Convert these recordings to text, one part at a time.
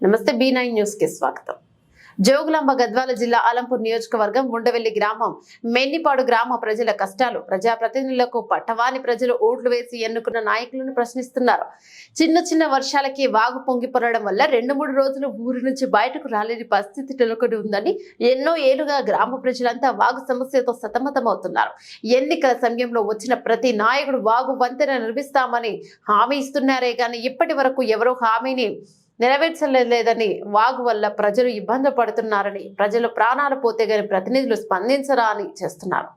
నమస్తే B nine న్యూస్కి స్వాగతం. జోగులాంబ గద్వాల జిల్లా ఆలంపూర్ నియోజకవర్గం ఉండవెల్లి గ్రామం మెన్నిపాడు గ్రామ ప్రజల కష్టాలు ప్రజాప్రతినిధులకు పట్టవాని ప్రజలు ఓట్లు వేసి ఎన్నుకున్న నాయకులను ప్రశ్నిస్తున్నారు. చిన్న చిన్న వర్షాలకి వాగు పొంగిపోరడం వల్ల రెండు మూడు రోజులు ఊరి నుంచి బయటకు రాలేని పరిస్థితి నెలకొని ఉందని ఎన్నో ఏళ్ళుగా గ్రామ ప్రజలంతా వాగు సమస్యతో సతమతమవుతున్నారు. ఎన్నికల సమయంలో వచ్చిన ప్రతి నాయకుడు వాగు వంతెన నిర్మిస్తామని హామీ ఇస్తున్నారే కానీ ఇప్పటి వరకు ఎవరో హామీని నెరవేర్చలేదని వాగు వల్ల ప్రజలు ఇబ్బంది పడుతున్నారని ప్రజలు ప్రాణాలు పోతే గాని ప్రతినిధులు స్పందించరా అని చేస్తున్నారు.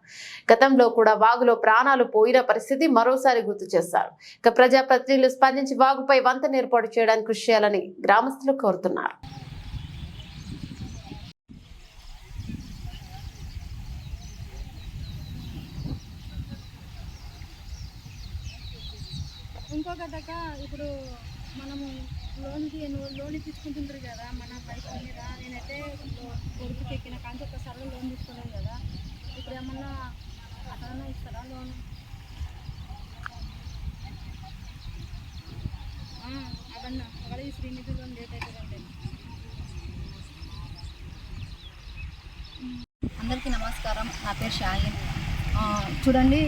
గతంలో కూడా వాగులో ప్రాణాలు పోయిన పరిస్థితి మరోసారి గుర్తు చేశారు. ఇక ప్రజాప్రతినిధులు స్పందించి వాగుపై వంతెన ఏర్పాటు చేయడానికి కృషి చేయాలని గ్రామస్తులు కోరుతున్నారు. ఇంకొకటక ఇప్పుడు మనము లోన్కి లోన్ తీసుకుంటుంటారు కదా మన పైసల మీద. నేనైతే లో- కొడుకుకి ఎక్కిన కానీ ఒక్కసారి లోన్ తీసుకోలేదు కదా. ఇప్పుడు ఏమన్నా అట్లనే ఇస్తారా లోన్? అవన్నా ఒకవేళ శ్రీనిధి లోన్ లేట్ అవుతుందండి అందరికీ నమస్కారం. నా పేరు షాహిన్ చూడండి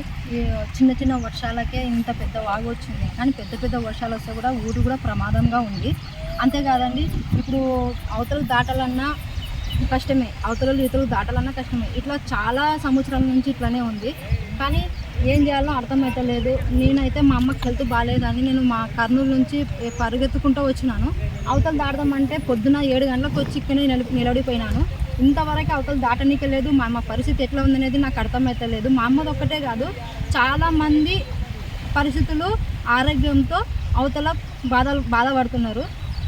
చిన్న చిన్న వర్షాలకే ఇంత పెద్ద వాగు వచ్చింది. కానీ పెద్ద పెద్ద వర్షాలు వస్తే కూడా ఊరు కూడా ప్రమాదంగా ఉంది. అంతేకాదండి ఇప్పుడు అవతలు దాటాలన్నా కష్టమే అవతల ఇతరులు దాటాలన్నా కష్టమే. ఇట్లా చాలా సంవత్సరాల నుంచి ఇట్లానే ఉంది. కానీ ఏం చేయాలో అర్థమవుతలేదు నేనైతే మా అమ్మకి హెల్త్ బాగాలేదని నేను మా కర్నూలు నుంచి పరిగెత్తుకుంటూ వచ్చినాను. అవతల దాడదామంటే పొద్దున ఏడు గంటలకు వచ్చి ఇక్కడ నిలబడిపోయినాను. ఇంతవరకు అవతల దాటనీకే లేదు మా అమ్మ పరిస్థితి ఎట్లా ఉందనేది నాకు అర్థమవుతలేదు మా అమ్మది ఒక్కటే కాదు చాలామంది పరిస్థితులు ఆరోగ్యంతో అవతల బాధ బాధపడుతున్నారు.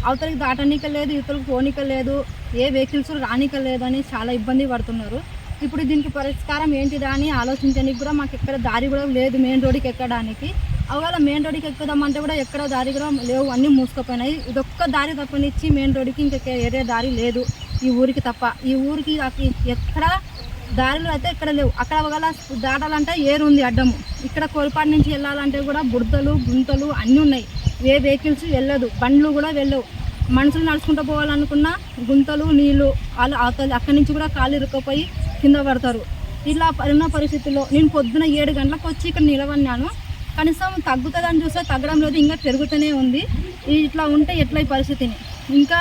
అవతలకి దాటనీక లేదు ఇవతలకు పోనీక లేదు ఏ వెహికల్స్ రానిక లేదని చాలా ఇబ్బంది పడుతున్నారు. ఇప్పుడు దీనికి పరిష్కారం ఏంటిదా అని ఆలోచించడానికి కూడా మాకు ఎక్కడ దారి కూడా లేదు మెయిన్ రోడ్డుకి ఎక్కడానికి. ఒకవేళ మెయిన్ రోడ్డుకి ఎక్కుదామంటే కూడా ఎక్కడ దారి కూడా లేవు అన్నీ మూసుకుపోయినాయి. ఇదొక్క దారి తప్పనిచ్చి మెయిన్ రోడ్డుకి ఇంకా ఏరే దారి లేదు. ఈ ఊరికి తప్ప. ఈ ఊరికి ఎక్కడ దారిలో అయితే ఇక్కడ లేవు. అక్కడ ఒకవేళ దాటాలంటే ఏరు ఉంది అడ్డము. ఇక్కడ కోల్పాడు నుంచి వెళ్ళాలంటే కూడా బుడతలు గుంతలు అన్నీ ఉన్నాయి. ఏ వెహికల్స్ వెళ్ళదు. బండ్లు కూడా వెళ్ళవు. మనుషులు నడుచుకుంటూ పోవాలనుకున్న గుంతలు నీళ్ళు వాళ్ళు అవతలి అక్కడి నుంచి కూడా కాళ్ళు ఇరుక్కుపోయి కింద పడతారు. ఇలా ఉన్న పరిస్థితుల్లో నేను పొద్దున ఏడు గంటలకు వచ్చి ఇక్కడ నిలబడినాను. కనీసం తగ్గుతుందని చూస్తే తగ్గడం లేదు. ఇంకా పెరుగుతూనే ఉంది. ఇట్లా ఉంటే ఎట్లా ఈ పరిస్థితిని? ఇంకా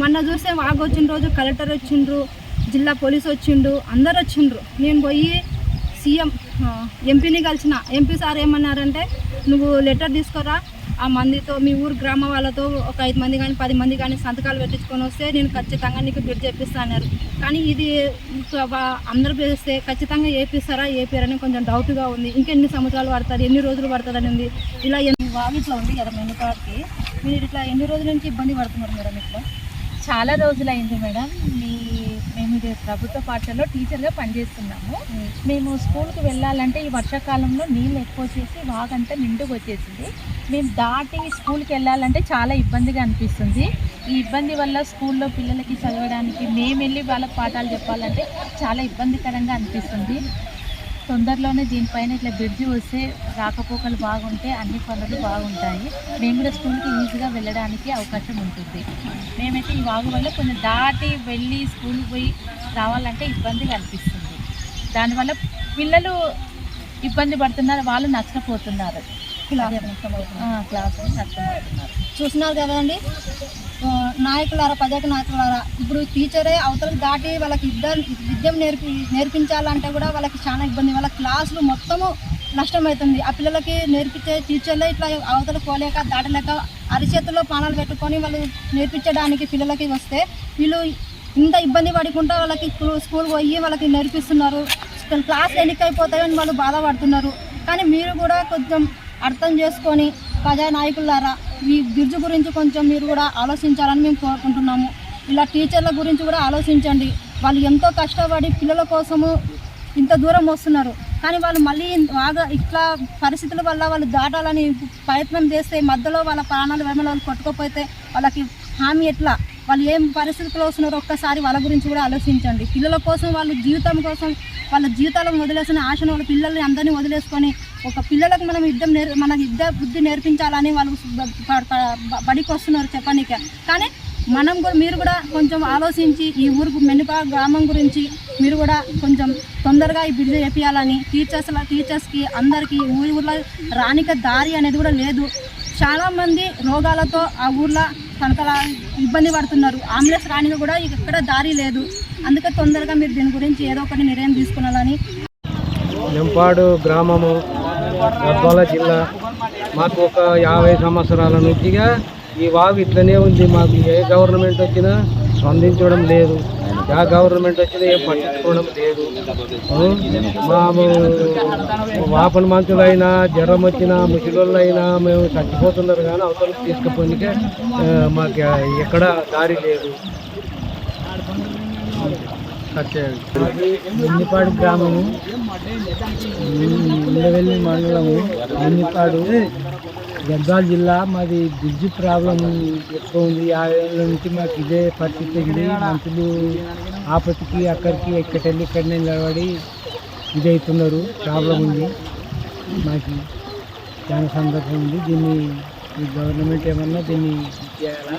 మొన్న చూస్తే వాగు వచ్చిన రోజు కలెక్టర్ వచ్చిండ్రు జిల్లా పోలీస్ వచ్చిండు అందరు వచ్చిండ్రు. నేను పోయి సీఎం ఎంపీని కలిసిన. ఎంపీ సార్ ఏమన్నారంటే నువ్వు లెటర్ తీసుకురా ఆ మందితో మీ ఊరు గ్రామ వాళ్ళతో ఒక ఐదు మంది కానీ పది మంది కానీ సంతకాలు పెట్టించుకొని వస్తే నేను ఖచ్చితంగా నీకు బిడ్ చేపిస్తా అన్నారు. కానీ ఇది అందరూ చేస్తే ఖచ్చితంగా ఏపిస్తారా ఏపీరని కొంచెం డౌట్గా ఉంది. ఇంకెన్ని సంవత్సరాలు పడుతుంది ఎన్ని రోజులు పడుతుందని ఉంది. ఇలా ఎన్ని వాగిట్లో ఉంది కదా మెనుకాడికి మీరు ఇట్లా ఎన్ని రోజుల నుంచి ఇబ్బంది పడుతున్నారు మేడం ఇట్లా? చాలా రోజులైంది మేడం. మీ మేము ఇది ప్రభుత్వ పాఠశాలలో టీచర్గా పనిచేస్తున్నాము. మేము స్కూల్కి వెళ్ళాలంటే ఈ వర్షాకాలంలో నీళ్ళు ఎక్కువ వచ్చేసి వాగంతా నిండుకు వచ్చేసింది. మేము దాటి స్కూల్కి వెళ్ళాలంటే చాలా ఇబ్బందిగా అనిపిస్తుంది. ఈ ఇబ్బంది వల్ల స్కూల్లో పిల్లలకి చదవడానికి మేము వెళ్ళి వాళ్ళకి పాఠాలు చెప్పాలంటే చాలా ఇబ్బందికరంగా అనిపిస్తుంది. తొందరలోనే దీనిపైన ఇట్లా బ్రిడ్జి వస్తే రాకపోకలు బాగుంటే అన్ని పనులు బాగుంటాయి. మేము కూడా స్కూల్కి ఈజీగా వెళ్ళడానికి అవకాశం ఉంటుంది. మేమైతే ఈ వాగు వల్ల కొంచెం దాటి వెళ్ళి స్కూల్కి పోయి రావాలంటే ఇబ్బంది కనిపిస్తుంది దానివల్ల పిల్లలు ఇబ్బంది పడుతున్నారు వాళ్ళు నష్టపోతున్నారు. క్లాస్ చూస్తున్నారు కదండి నాయకులారా ప్రజాక నాయకులారా ఇప్పుడు టీచరే అవతలకు దాటి వాళ్ళకి ఇద్దరు విద్యం నేర్పి నేర్పించాలంటే కూడా వాళ్ళకి చాలా ఇబ్బంది. వాళ్ళ క్లాసులు మొత్తము నష్టమవుతుంది ఆ పిల్లలకి నేర్పించే టీచర్లే ఇట్లా అవతల పోలేక దాటలేక అరిచేతుల్లో పానాలు పెట్టుకొని వాళ్ళు నేర్పించడానికి పిల్లలకి వస్తే వీళ్ళు ఇంత ఇబ్బంది పడకుండా వాళ్ళకి స్కూల్ స్కూల్ పోయి వాళ్ళకి నేర్పిస్తున్నారు. క్లాసులు ఎన్నికైపోతాయని వాళ్ళు బాధపడుతున్నారు. కానీ మీరు కూడా కొంచెం అర్థం చేసుకొని ప్రజా నాయకులారా ఈ బిర్జు గురించి కొంచెం మీరు కూడా ఆలోచించాలని మేము కోరుకుంటున్నాము. ఇలా టీచర్ల గురించి కూడా ఆలోచించండి. వాళ్ళు ఎంతో కష్టపడి పిల్లల కోసము ఇంత దూరం వస్తున్నారు. కానీ వాళ్ళు మళ్ళీ బాగా ఇట్లా పరిస్థితుల వల్ల వాళ్ళు దాటాలని ప్రయత్నం చేస్తే మధ్యలో వాళ్ళ ప్రాణాలు వేమల వాళ్ళు కొట్టుకోపోతే వాళ్ళకి హామీ ఎట్లా? వాళ్ళు ఏం పరిస్థితుల్లో వస్తున్నారో ఒక్కసారి వాళ్ళ గురించి కూడా ఆలోచించండి. పిల్లల కోసం వాళ్ళు జీవితం కోసం వాళ్ళ జీవితాలను వదిలేసిన ఆశను వాళ్ళ పిల్లల్ని అందరినీ వదిలేసుకొని ఒక పిల్లలకు మనం యుద్ధం నేర్ మన యుద్ధ బుద్ధి నేర్పించాలని వాళ్ళు బడికి వస్తున్నారు చెప్పనీక. కానీ మనం కూడా మీరు కూడా కొంచెం ఆలోచించి ఈ ఊరు మెనుపా గ్రామం గురించి మీరు కూడా కొంచెం తొందరగా ఈ బిడ్డ చేపించాలని టీచర్స్ టీచర్స్కి అందరికీ ఊరి ఊర్లో రానిక దారి అనేది కూడా లేదు. చాలామంది రోగాలతో ఆ ఊర్లో కనుక ఇబ్బంది పడుతున్నారు. అంబులెన్స్ రానికి కూడా ఇక్కడ దారి లేదు. అందుకే తొందరగా మీరు దీని గురించి ఏదో ఒకటి నిర్ణయం తీసుకున్నాలని నింపాడు గ్రామము గద్వాల జిల్లా. మాకు ఒక యాభై సంవత్సరాల నుంచిగా ఈ వాగు ఇట్లనే ఉంది. మాకు ఏ గవర్నమెంట్ వచ్చినా స్పందించడం లేదు. యా గవర్నమెంట్ వచ్చినా ఏం పట్టించుకోవడం లేదు. మాము వాపన మంచులైనా జ్వరం వచ్చినా ముసలిళ్ళైనా మేము చచ్చిపోతున్నారు కానీ అవతలకు తీసుకుపోనికే మాకు ఎక్కడ దారి లేదు. ఎన్నిపాడు గ్రామము ఉండవెల్లి మండలము ఎన్నిపాడు గద్వాల జిల్లా. మాది బ్రిడ్జ్ ప్రాబ్లం ఎక్కువ ఉంది. యాభై ఏళ్ళ నుంచి మాకు ఇదే పరిస్థితి ఉంది. మనుషులు ఆపత్తికి అక్కడికి ఎక్కడెళ్ళి ఇక్కడనే నిలబడి ఇదవుతున్నారు ప్రాబ్లం ఉంది. మాకు చాలా సందర్భం ఉంది. దీన్ని గవర్నమెంట్ ఏమన్నా దీన్ని చేయాలా